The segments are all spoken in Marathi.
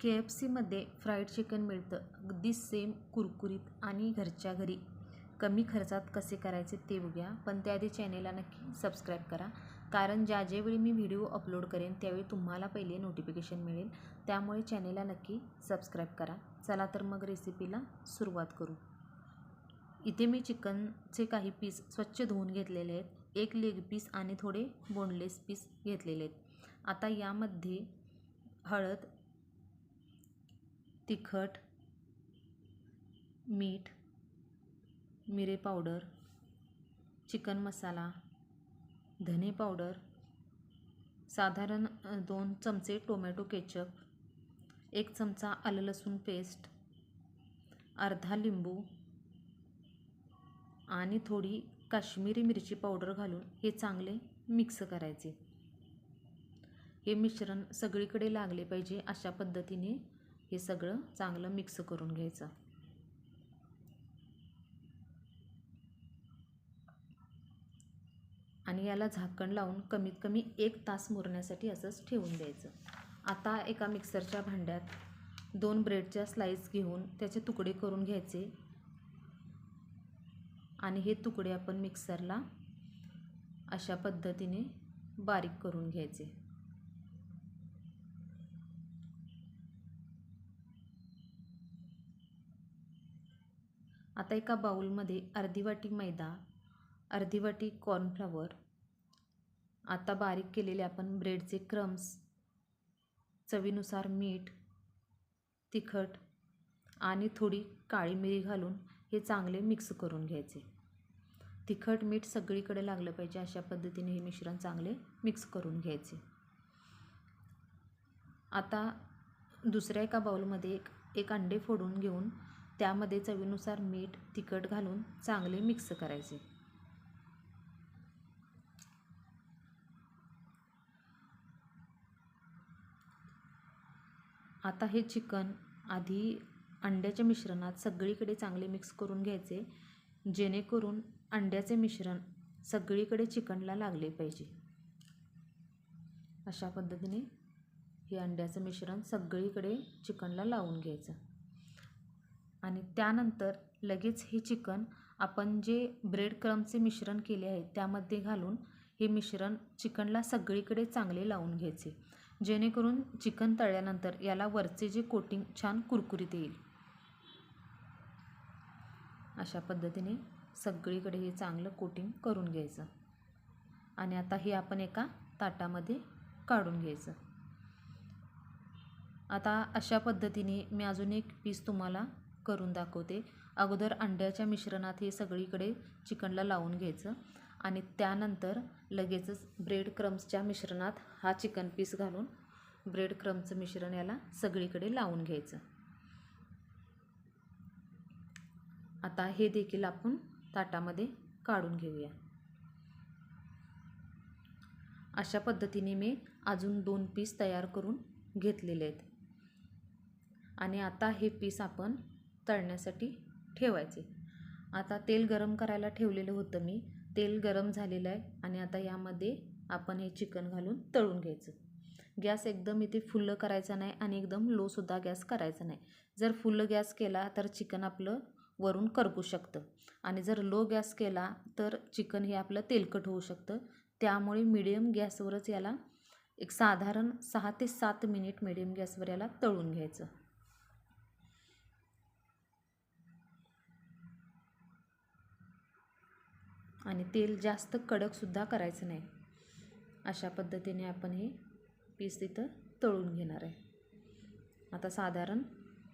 के एफ सीमध्ये फ्राईड चिकन मिळतं. अगदी सेम कुरकुरीत आणि घरच्या घरी. कमी खर्चात कसे करायचे ते बघूया. पण त्याआधी चॅनेलला नक्की सबस्क्राईब करा. कारण ज्या ज्यावेळी मी व्हिडिओ अपलोड करेन त्यावेळी तुम्हाला पहिले नोटिफिकेशन मिळेल. त्यामुळे चॅनेलला नक्की सबस्क्राईब करा. चला तर मग रेसिपीला सुरुवात करू. इथे मी चिकनचे काही पीस स्वच्छ धुवून घेतलेले आहेत. एक लेग पीस आणि थोडे बोनलेस पीस घेतलेले आहेत. आता यामध्ये हळद तिखट मीठ मिरे पावडर चिकन मसाला धने पावडर साधारण दोन चमचे टोमॅटो केचप एक चमचा आलं लसूण पेस्ट अर्धा लिंबू आणि थोडी काश्मीरी मिरची पावडर घालून हे चांगले मिक्स करायचे. हे मिश्रण सगळीकडे लागले पाहिजे अशा पद्धतीने हे सगळं चांगलं मिक्स करून घ्यायचं. आणि याला झाकण लावून कमीत कमी एक तास मुरण्यासाठी असंच ठेवून द्यायचं. आता एका मिक्सरच्या भांड्यात दोन ब्रेडच्या स्लाईस घेऊन त्याचे तुकडे करून घ्यायचे. आणि हे तुकडे आपण मिक्सरला अशा पद्धतीने बारीक करून घ्यायचे. आता एका बाउलमध्ये अर्धी वाटी मैदा अर्धी वाटी कॉर्नफ्लॉवर आता बारीक केलेले आपण ब्रेडचे क्रम्स चवीनुसार मीठ तिखट आणि थोडी काळी मिरी घालून हे चांगले मिक्स करून घ्यायचे. तिखट मीठ सगळीकडे लागलं पाहिजे अशा पद्धतीने हे मिश्रण चांगले मिक्स करून घ्यायचे. आता दुसऱ्या एका बाउलमध्ये एक एक अंडे फोडून घेऊन त्यामध्ये चवीनुसार मीठ तिखट घालून चांगले मिक्स करायचे. आता हे चिकन आधी अंड्याच्या मिश्रणात सगळीकडे चांगले मिक्स करून घ्यायचे जेणेकरून अंड्याचे मिश्रण सगळीकडे चिकनला लागले पाहिजे. अशा पद्धतीने हे अंड्याचं मिश्रण सगळीकडे चिकनला लावून घ्यायचं. आणि त्यानंतर लगेच हे चिकन आपण जे ब्रेड क्रमचे मिश्रण केले आहे त्यामध्ये घालून हे मिश्रण चिकनला सगळीकडे चांगले लावून घ्यायचे. जेणेकरून चिकन तळल्यानंतर याला वरचे जे कोटिंग छान कुरकुरीत येईल. अशा पद्धतीने सगळीकडे हे चांगलं कोटिंग करून घ्यायचं. आणि आता हे आपण एका ताटामध्ये काढून घ्यायचं. आता अशा पद्धतीने मी अजून एक पीस तुम्हाला करून दाखवते. अगोदर अंड्याच्या मिश्रणात हे सगळीकडे चिकनला लावून घ्यायचं आणि त्यानंतर लगेचच ब्रेड क्रम्सच्या मिश्रणात हा चिकन पीस घालून ब्रेड क्रम्सचं मिश्रण याला सगळीकडे लावून घ्यायचं. आता हे देखील आपण ताटामध्ये काढून घेऊया. अशा पद्धतीने मी अजून दोन पीस तयार करून घेतलेले आहेत. आणि आता हे पीस आपण तळण्यासाठी ठेवायचे. आता तेल गरम करायला ठेवलेलं होतं मी. तेल गरम झालेलं आहे आणि आता यामध्ये आपण हे चिकन घालून तळून घ्यायचं. गॅस एकदम इथे फुल्ल करायचा नाही आणि एकदम लोसुद्धा गॅस करायचा नाही. जर फुल्ल गॅस केला तर चिकन आपलं वरून करपू शकतं आणि जर लो गॅस केला तर चिकन हे आपलं तेलकट होऊ शकतं. त्यामुळे मिडियम गॅसवरच याला एक साधारण सहा ते सात मिनिट मिडियम गॅसवर याला तळून घ्यायचं. आणि तेल जास्त कडकसुद्धा करायचं नाही. अशा पद्धतीने आपण हे पीस तिथं तळून घेणार आहे. आता साधारण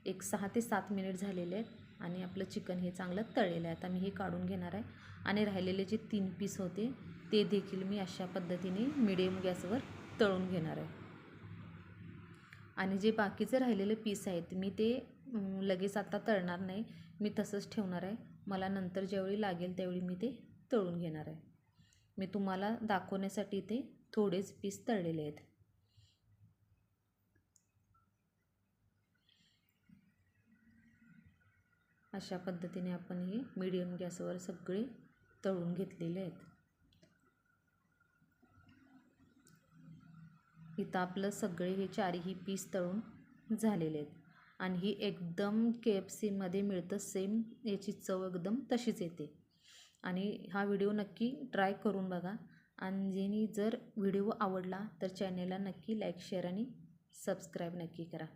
एक सहा ते सात मिनिट झालेले आहेत आणि आपलं चिकन हे चांगलं तळलेलं आहे. आता मी हे काढून घेणार आहे आणि राहिलेले जे तीन पीस होते ते देखील मी अशा पद्धतीने मिडियम गॅसवर तळून घेणार आहे. आणि जे बाकीचे राहिलेले पीस आहेत मी ते लगेच आता तळणार नाही. मी तसंच ठेवणार आहे. मला नंतर ज्यावेळी लागेल त्यावेळी मी ते तळून घेणार आहे. मी तुम्हाला दाखवण्यासाठी ते थोडेच पीस तळलेले आहेत. अशा पद्धतीने आपण हे मीडियम गॅसवर सगळे तळून घेतलेले आहेत. इथं आपलं सगळे हे चारही पीस तळून झालेले आहेत. आणि ही एकदम के एफ सीमध्ये मिळतं सेम याची चव एकदम तशीच येते. आणि हा व्हिडिओ नक्की ट्राय करून बघा. आणि जेनी जर व्हिडिओ आवडला तर चॅनेलला नक्की लाईक शेअर आणि सबस्क्राईब नक्की करा.